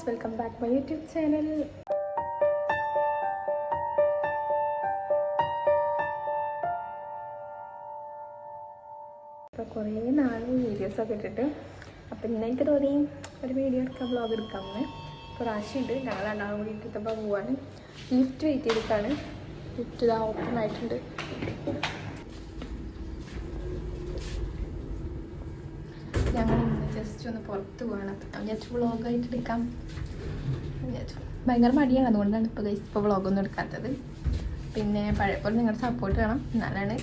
Guys welcome back my YouTube channel. ഇപ്പോൾ കുറേ നാൾ വീഡിയോസൊക്കെ ഇട്ടിട്ട് അപ്പം ഇന്ന് എനിക്ക് തോന്നി ഒരു വീഡിയോ എടുക്കാം വ്ളോഗ് എടുക്കാമെന്ന്. ഇപ്പോൾ റാശിയുണ്ട് ഞങ്ങൾ രണ്ടാളും കൂടി ഇട്ടിട്ടപ്പോൾ പോവാണ്. ലിഫ്റ്റ് വെയിറ്റ് ചെയ്തിട്ടാണ്. ലിഫ്റ്റ് ഇതാ ഓപ്പൺ ആയിട്ടുണ്ട് ഞങ്ങൾ ഇന്ന് ജസ്റ്റ് ഒന്ന് പുറത്ത് പോകണം. ഞാൻ വിചാരിച്ചു വ്ളോഗായിട്ട് എടുക്കാം. വിചാരിച്ചു ഭയങ്കര മടിയാണ്. അതുകൊണ്ടാണ് ഇപ്പോൾ ഗൈസ് ഇപ്പോൾ വ്ളോഗൊന്നും എടുക്കാത്തത്. പിന്നെ പഴയപ്പോലെ പോലെ നിങ്ങളുടെ സപ്പോർട്ട് വേണം. എന്നാലാണ്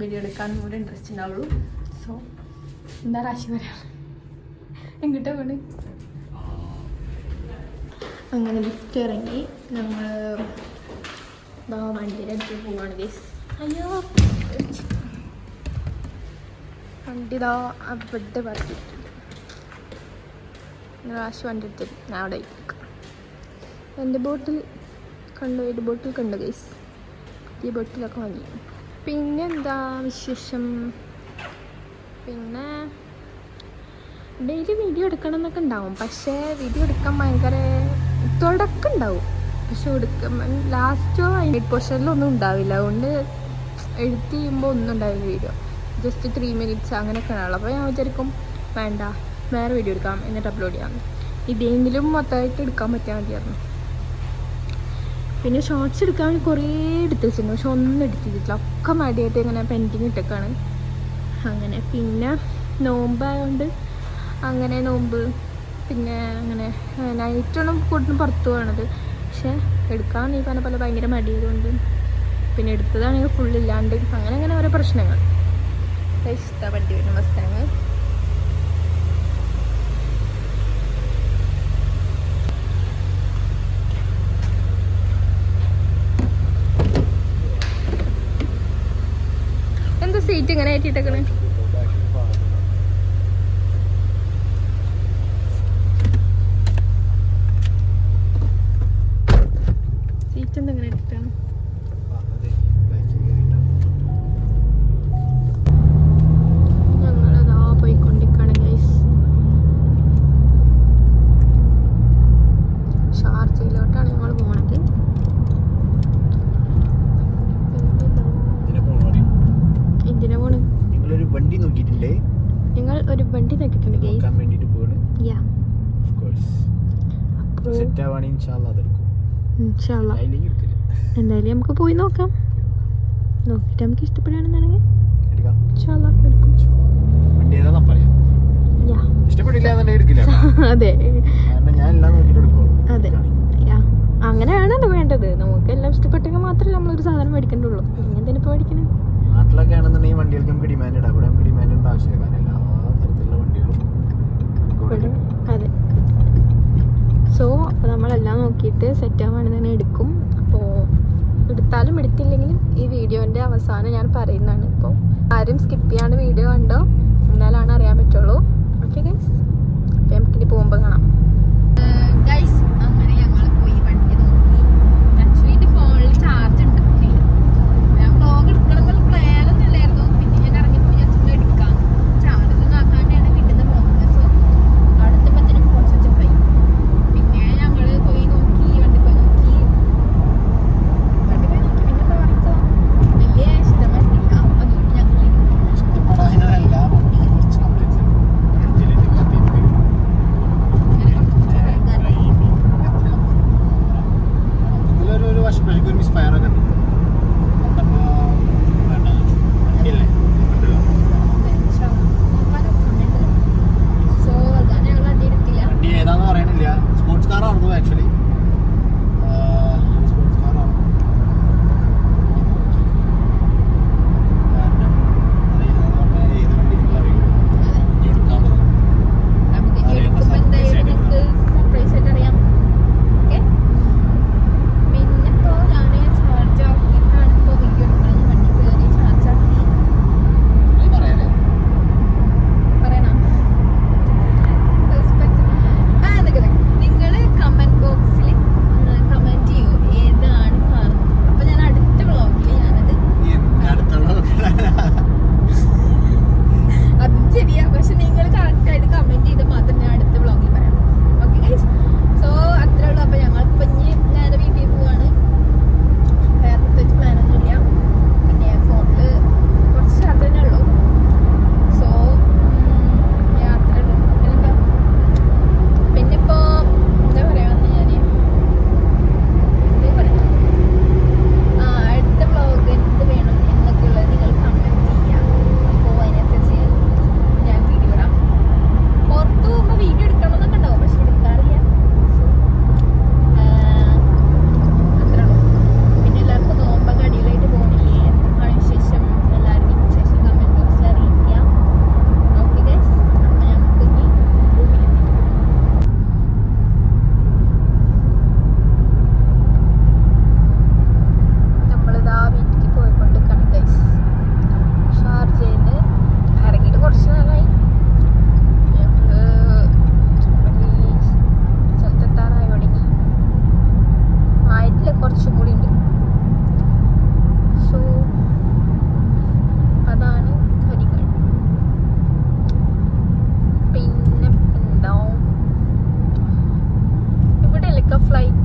വീഡിയോ എടുക്കാനും കൂടെ ഇൻട്രസ്റ്റ് ഉണ്ടാവുള്ളൂ. സോ എന്താ രാശി പറയാം? എങ്ങോട്ടാ പോണ്? അങ്ങനെ ലിഫ്റ്റ് ഇറങ്ങി. ഞങ്ങൾ വണ്ടിയുടെ അടുത്ത് പോവാണ് ഗൈസ് അയ്യോ. വണ്ടി ഇതാ അവിടെ പറഞ്ഞിട്ടുണ്ട് റാശ് വണ്ടി എടുത്തിട്ട് ഞാൻ അവിടെ ഇരിക്കാം. എന്റെ ബോട്ടിൽ കണ്ടു? ഒരു ബോട്ടിൽ കണ്ടു ഗൈസ് ഈ ബോട്ടിലൊക്കെ വാങ്ങി. പിന്നെ എന്താ വിശേഷം? പിന്നെ ഡെയിലി വീഡിയോ എടുക്കണം എന്നൊക്കെ ഉണ്ടാവും. പക്ഷേ വീഡിയോ എടുക്കാൻ ഭയങ്കര തുടക്കം ഉണ്ടാവും പക്ഷെ എടുക്കാൻ ലാസ്റ്റോ എയ്റ്റ് ഒന്നും ഉണ്ടാവില്ല. അതുകൊണ്ട് എഡിറ്റ് ചെയ്യുമ്പോൾ ഒന്നും ഉണ്ടാവില്ല വീഡിയോ. ജസ്റ്റ് ത്രീ മിനിറ്റ്സ് അങ്ങനെയൊക്കെ ഉണ്ടാവുള്ളൂ അപ്പോൾ ഞാൻ വിചാരിക്കും വേണ്ട. വേറെ വീഡിയോ എടുക്കാം എന്നിട്ട് അപ്ലോഡ് ചെയ്യാം. ഇതെങ്കിലും മൊത്തമായിട്ട് എടുക്കാൻ പറ്റിയാൽ മതിയായിരുന്നു. പിന്നെ ഷോർട്സ് എടുക്കാൻ കുറേ എടുത്ത് വെച്ചിട്ടുണ്ട് പക്ഷെ ഒന്നും എഡിറ്റ് ചെയ്തിട്ടില്ല ഒക്കെ മടിയായിട്ട് ഇങ്ങനെ പെൻഡിങ് ഇട്ടേക്കാണ്. അങ്ങനെ പിന്നെ നോമ്പായതുകൊണ്ട് അങ്ങനെ നോമ്പ് പിന്നെ അങ്ങനെ നൈറ്റാണ് കൂടുതലും പുറത്ത് പോകണത് പക്ഷെ എടുക്കാൻ നീ പറഞ്ഞ പോലെ ഭയങ്കര മടിയായതുകൊണ്ട് പിന്നെ എടുത്തതാണെങ്കിൽ ഫുള്ളില്ലാണ്ട് അങ്ങനെ അങ്ങനെ ഓരോ പ്രശ്നങ്ങൾ. ഇഷ്ട വണ്ടി വരുന്ന മസ്താങ് എന്താ സീറ്റ് ഇങ്ങനെ ആയിട്ടിട്ടേക്കണേ സീറ്റ് എന്താ ഇങ്ങനെ ഇട്ടിട്ടാണ് ഞങ്ങളതാ പോയിക്കൊണ്ടിരിക്കുകയാണ് ഗൈസ് ഷാർജയിലോട്ടാണ് ഞങ്ങൾ പോണത് എന്തിനാ പോണ് നിങ്ങളൊരു വണ്ടി നോക്കിയിട്ടില്ലേ ഞങ്ങൾ ഒരു വണ്ടി നോക്കിയിട്ടുണ്ട് ഗൈസ് നോക്കാൻ വേണ്ടിട്ട് പോവാണ് യാ ഓഫ് കോഴ്സ് അപ്പോൾ സെറ്റ് ആവാണെങ്കിൽ ഇൻഷാല്ല അതെടുക്കും ഇൻഷാല്ലാ എന്തായാലും നമുക്ക് പോയി നോക്കാം. നോക്കിയിട്ട് നമുക്ക് ഇഷ്ടപ്പെടുകയാണെന്നുണ്ടെങ്കിൽ ഇൻഷാല്ലാ എടുക്കും. അതെ. അതെ. അങ്ങനെയാണല്ലോ വേണ്ടത്. നമുക്ക് എല്ലാം ഇഷ്ടപ്പെട്ടെങ്കിൽ മാത്രമേ നമ്മളൊരു സാധനം മേടിക്കണ്ടുള്ളൂ. പിന്നെ എന്തിനിപ്പോൾ മേടിക്കണേ? നാട്ടിലൊക്കെ ആണെന്നുണ്ടെങ്കിൽ വണ്ടികൾക്ക് നമുക്ക് ഡിമാൻഡ് ഇടാം. ഇവിടെ നമുക്ക് ഡിമാൻഡ് ആവശ്യമില്ല. കാരണം എല്ലാ തരത്തിലുള്ള വണ്ടികളും അതെ. സോ അപ്പോൾ നമ്മളെല്ലാം നോക്കിയിട്ട് സെറ്റ് തന്നെ എടുക്കും. അപ്പോൾ എടുത്താലും എടുത്തില്ലെങ്കിലും ഈ വീഡിയോന്റെ അവസാനം ഞാൻ പറയുന്നതാണ്. ഇപ്പോൾ ആരും സ്കിപ്പ് ചെയ്യാണ്ട് വീഡിയോ കണ്ടോ?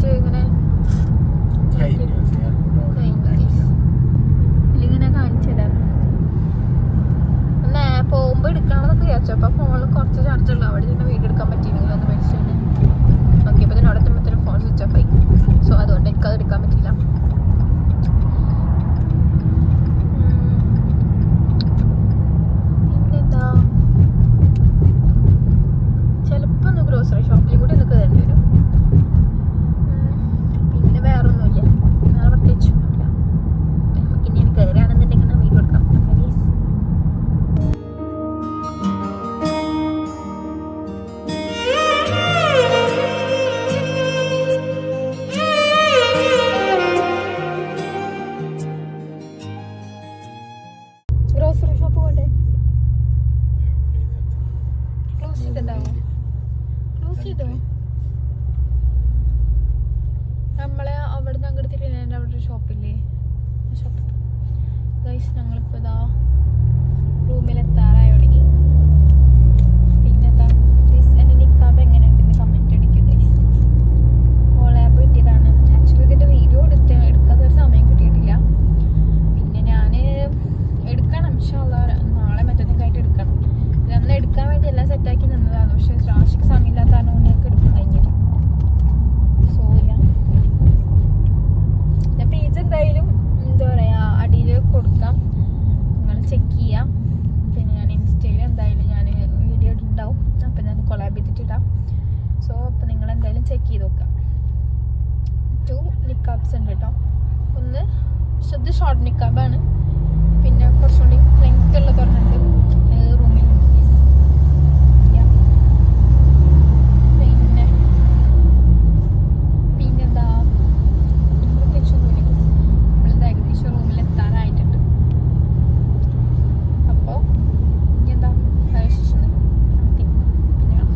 കുറച്ച് ചെക്ക് ചെയ്ത് നോക്കാം ടു നിക്കാബ്സ് ഉണ്ട് കേട്ടോ ഒന്ന് ഇത് ഷോർട്ട് നിക്കാബാണ് പിന്നെ കുറച്ചുകൂടി ലെങ്ത് ഉള്ള പറഞ്ഞിട്ട് റൂമിൽ പിന്നെ പിന്നെന്താ പ്രത്യേകിച്ചൊന്നുമില്ല നമ്മളിത് ഏകദേശം റൂമിൽ എത്താറായിട്ടുണ്ട് അപ്പോൾ ഇനി എന്താ വേറെ വിശേഷം ഒന്നും ഇല്ല. പിന്നെ കാണാം.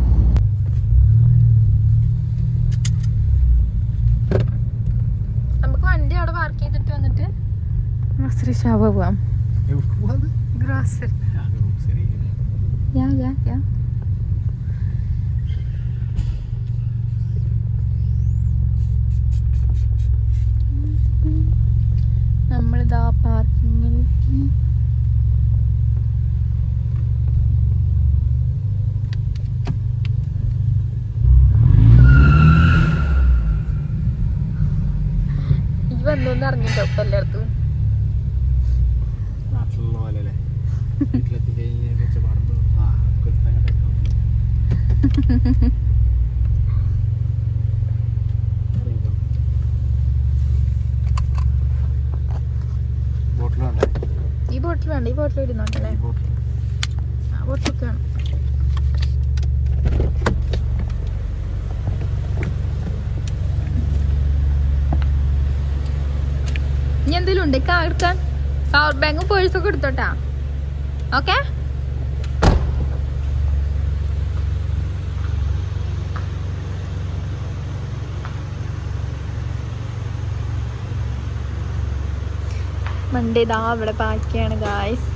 നമുക്ക് വണ്ടി അവിടെ പാർക്ക് ചെയ്തിട്ട് വന്നിട്ട് ഗ്രോസറി ഷോപ്പ് പോവാം. ഗ്രോസറി യാ യാ യാ നമ്മളിതാ പാർക്കിങ്ങിൽ ഈ വന്നു അറിഞ്ഞിട്ടോ ഇപ്പൊ എല്ലായിടത്തും നാട്ടിലുള്ള പോലെ അല്ലേ വീട്ടിലെത്തി കഴിഞ്ഞാൽ വെച്ചപാടുമ്പോൾ ആ കുരുത്തങ്ങട്ടൊക്കെ ഈ ബോട്ടിൽ വേണ്ട ഈ ബോട്ടിൽ ബോട്ടിൽ. ആ ബോട്ടിലൊക്കെ വേണം. ഇനി എന്തെങ്കിലും ഉണ്ട് കാ എടുക്കാൻ പവർ ബാങ്കും പേഴ്സൊക്കെ എടുത്തോട്ടാ. ഓക്കെ മണ്ടേ ഇതാ അവിടെ പാക്കിയാണ് ഗായ്സ്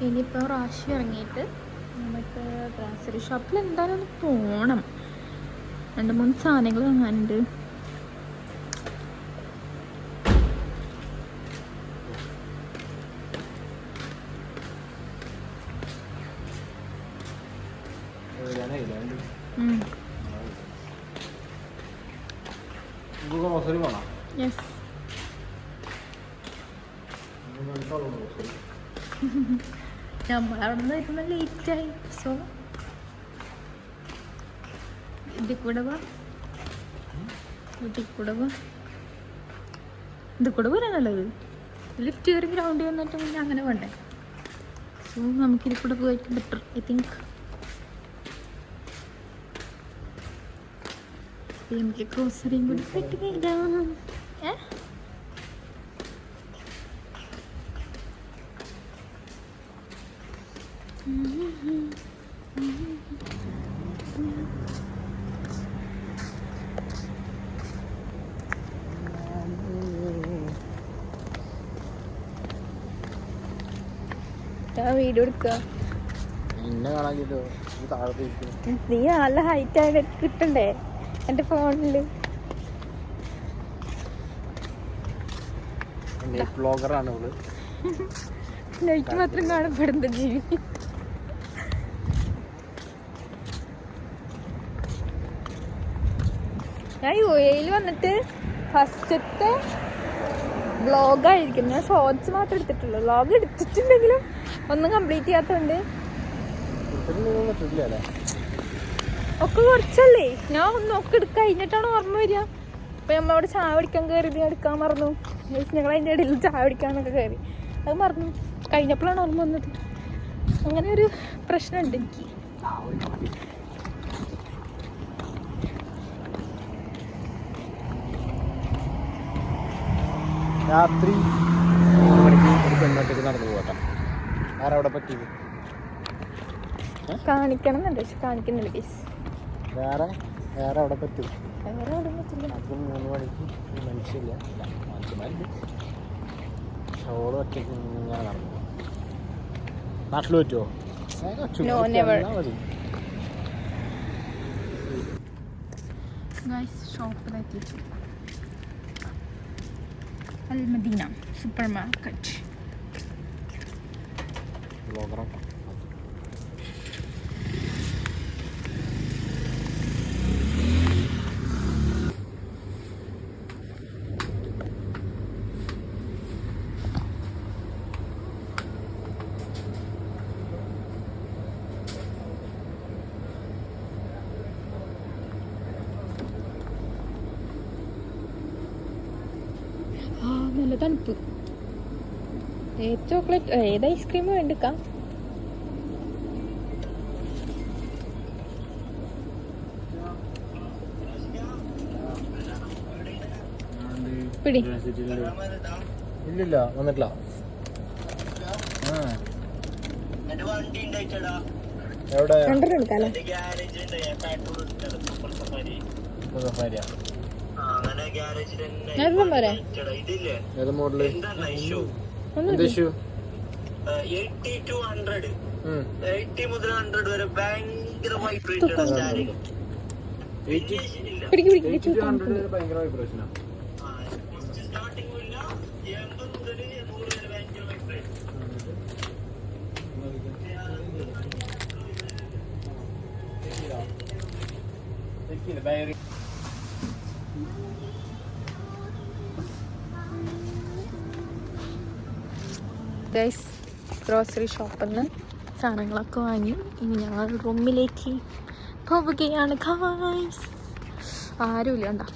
ഇനിയിപ്പോൾ റാശി ഇറങ്ങിയിട്ട് നമുക്ക് ഗ്രാസറി ഷോപ്പിൽ എന്തായാലും ഒന്ന് പോകണം രണ്ട് മൂന്ന് സാധനങ്ങൾ വാങ്ങാനുണ്ട്. ഉം. ഗ്രോസറി വേണം യെസ് നമ്മളവിടെ നിന്ന് വരുമ്പോൾ ലേറ്റായി. സോ ഇതിൽ കൂടെ വാ. ഇതിൽ കൂടെ വാ. ഇത് കൂടെ വരാനല്ലത് ലിഫ്റ്റ് കയറി ഗ്രൗണ്ടിൽ വന്നിട്ട് പിന്നെ അങ്ങനെ വേണ്ടേ? സോ നമുക്ക് ഇതിൽ കൂടെ പോയിരിക്കും ബെറ്റർ ഐ തിങ്ക് നമുക്ക് ക്രോസറിയും കൂടി പറ്റുന്നില്ല കഴിഞ്ഞാൽ ഏ ഞാൻ വീഡിയോ എടുക്കുക നീ നല്ല ഹൈറ്റ് ആയിട്ട് കിട്ടണ്ടേ? എന്റെ ഫോണിൽ നൈറ്റ് ബ്ലോഗറാണ് ഇവൾ. ലൈറ്റ് മാത്രം കാണപ്പെടുന്ന ജീവി. ഞാൻ യു എയിൽ വന്നിട്ട് ഫസ്റ്റത്തെ വ്ളോഗായിരിക്കും ഞാൻ ഷോർട്സ് മാത്രം എടുത്തിട്ടുള്ളൂ. വ്ളോഗ് എടുത്തിട്ടുണ്ടെങ്കിലും ഒന്നും കംപ്ലീറ്റ് അല്ലേ ഒക്കെ കുറച്ചല്ലേ? ഞാൻ ഒന്ന് ഒക്കെ എടുക്ക. കഴിഞ്ഞിട്ടാണ് ഓർമ്മ വരിക. അപ്പൊ നമ്മളവിടെ ചായ പിടിക്കാൻ കയറി ഞാൻ എടുക്കാൻ മറന്നു. ഞങ്ങൾ അതിന്റെ ഇടയിൽ ചായ പിടിക്കാനൊക്കെ കയറി അത് മറന്നു. കഴിഞ്ഞപ്പോഴാണ് ഓർമ്മ വന്നത്. അങ്ങനെ ഒരു പ്രശ്നമുണ്ട് എനിക്ക്. രാത്രി മൂന്ന് മണിക്ക് ഒരു പെണ്ണൊറ്റക്ക് നടന്നു പോകട്ടെ ആരവിടെ പറ്റിയത്? കാണിക്കണം പക്ഷെ കാണിക്കുന്നില്ല കേസ് വേറെ? വേറെ അവിടെ പറ്റും. വേറെ അവിടെ പറ്റില്ല. അത് മൂന്ന് മണിക്ക് മനുഷ്യരില്ല മനുഷ്യന്മാരുണ്ട് ഷോൾ ഒറ്റയ്ക്ക് ഇങ്ങനെ നടന്നു നാട്ടിൽ പറ്റുമോ ഷോപ്പിലെത്തിച്ചു Al Madina supermarket. Kilogram. Chocolate ഏത് ഐസ്ക്രീം വേണ്ടിക്കാം പിടി. ഇല്ലില്ല വന്നിട്ടില്ല. എവിടെ? സഫാരിയാ. മോഡൽ? ഒന്നും എന്ത് issue eighty two hundred eighty മുതൽ ഹൺഡ്രഡ് വരെ ഭയങ്കര സ്റ്റാരിങ് പിടിക്ക് പിടിക്ക് പിടിക്ക് ഭയങ്കര വൈബ്രേഷനാണ് സ്റ്റാർട്ടിംഗ് ഇല്ല ഗൈസ് ഗ്രോസറി ഷോപ്പിൽ നിന്ന് സാധനങ്ങളൊക്കെ വാങ്ങി. ഇനി ഞങ്ങൾ റൂമിലേക്ക് പോവുകയാണ് ഗൈസ് ആരുമില്ല എന്താ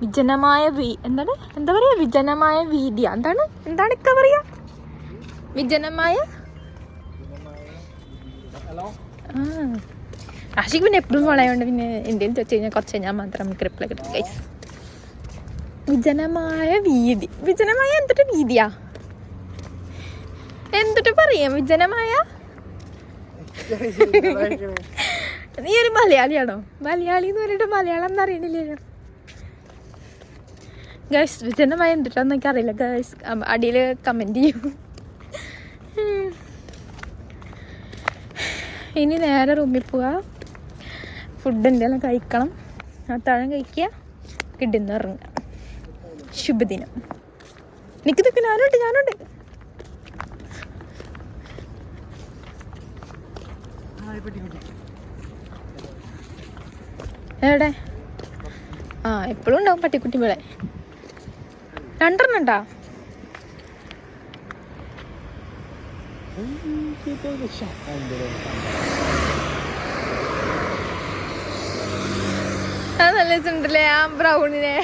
വിജനമായ വീ എന്താണ്? എന്താ പറയുക വിജനമായ വീതിയ. എന്താണ്? എന്താണ് ഇക്ക പറയുക വിജനമായ? ഹലോ ആ. ആഷിക്ക് പിന്നെ എപ്പോഴും വളയുണ്ട് പിന്നെ എന്തെങ്കിലും ചോദിച്ചു കഴിഞ്ഞാൽ കുറച്ച് കഴിഞ്ഞാൽ മാത്രം നമുക്ക് റിപ്ലൈ കിട്ടും ഗൈസ് വിജനമായ വീതി. വിജനമായ എന്തൊരു വീതിയാ? എന്തിട്ട് പറയാം? വിജനമായ? നീ ഒരു മലയാളിയാണോ? മലയാളി എന്ന് പറഞ്ഞിട്ട് മലയാളം എന്ന് അറിയണില്ലല്ലോ. ഗേൾസ് വിജനമായ എന്തിട്ടാന്ന് എനിക്ക് അറിയില്ല. ഗേൾസ് അടിയിൽ കമന്റ് ചെയ്യൂ. ഇനി നേരെ റൂമിൽ പോവാ. ഫുഡ് എന്തെല്ലാം കഴിക്കണം. അത്താഴം കഴിക്കുക. കിട്ടുന്ന ഇറങ്ങുക ശുഭദിനം. നിക്ക് നിക്ക് ഞാനുണ്ട് ഞാനുണ്ട്. എവിടെ? ആ എപ്പോഴും ഉണ്ടാവും പട്ടിക്കുട്ടി ഇവിടെ രണ്ടെണ്ണം ആ നല്ല രസമുണ്ടല്ലേ? ആ ബ്രൗണിനെ.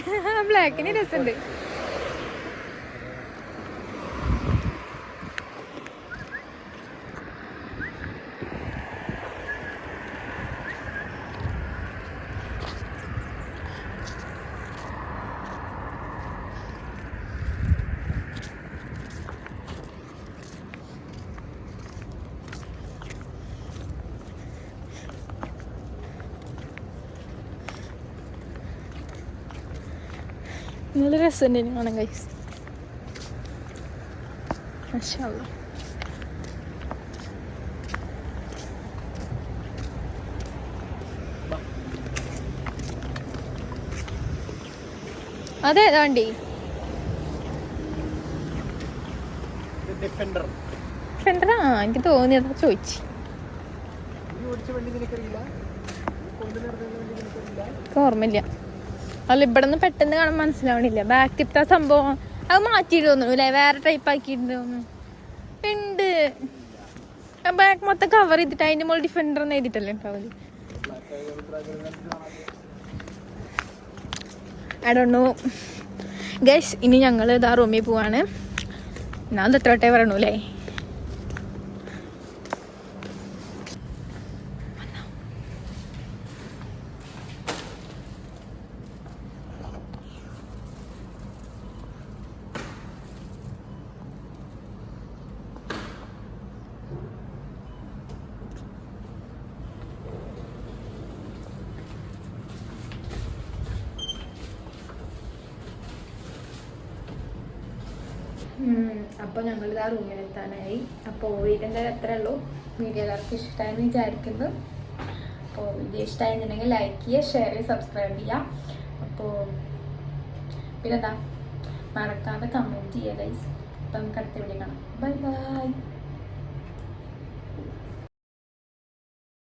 ബ്ലാക്കിന് രസമുണ്ട്. നല്ല രസമുണ്ട് കാണാൻ കൈസ് മാഷാഅല്ലാ അതെ വണ്ടി ഡിഫൻഡർ ഫ്രണ്ടാ എനിക്ക് തോന്നിയതാ ചോദിച്ചു. ഓർമ്മയില്ല. അല്ല ഇവിടെ നിന്ന് പെട്ടെന്ന് കാണാൻ മനസ്സിലാവണില്ല. ബാക്കിത്തെ സംഭവം അത് മാറ്റിയിട്ട് തോന്നുന്നു അല്ലേ? വേറെ ടൈപ്പ് ആക്കിയിട്ട് തോന്നുന്നു ബാക്ക് മൊത്തം കവർ ചെയ്തിട്ട് അതിന്റെ മുകളിൽ ഡിഫൻഡർ എന്ന് എഴുതിട്ടല്ലേ ഉണ്ടാവില്ല ഗൈസ് ഇനി ഞങ്ങൾ ഇതാ റൂമിൽ പോവാണ്. ഞാൻ വട്ടേ പറഞ്ഞു അല്ലേ? അപ്പോൾ ഞങ്ങൾ ഇതാ റൂമിലെത്താനായി. അപ്പോൾ വീടിന്റെ അത്രേ ഉള്ളൂ. വീഡിയോ എല്ലാവർക്കും ഇഷ്ടമായെന്ന് വിചാരിക്കുന്നു. അപ്പോൾ വീഡിയോ ഇഷ്ടമായിരുന്നുണ്ടെങ്കിൽ ലൈക്ക് ചെയ്യുക ഷെയർ ചെയ്യുക സബ്സ്ക്രൈബ് ചെയ്യുക. അപ്പോൾ പിന്നെന്താ? മറക്കാതെ കമന്റ് ചെയ്യുക ഗൈസ് അപ്പം നമുക്ക് അടുത്ത വീഡിയോ കാണാം. Bye bye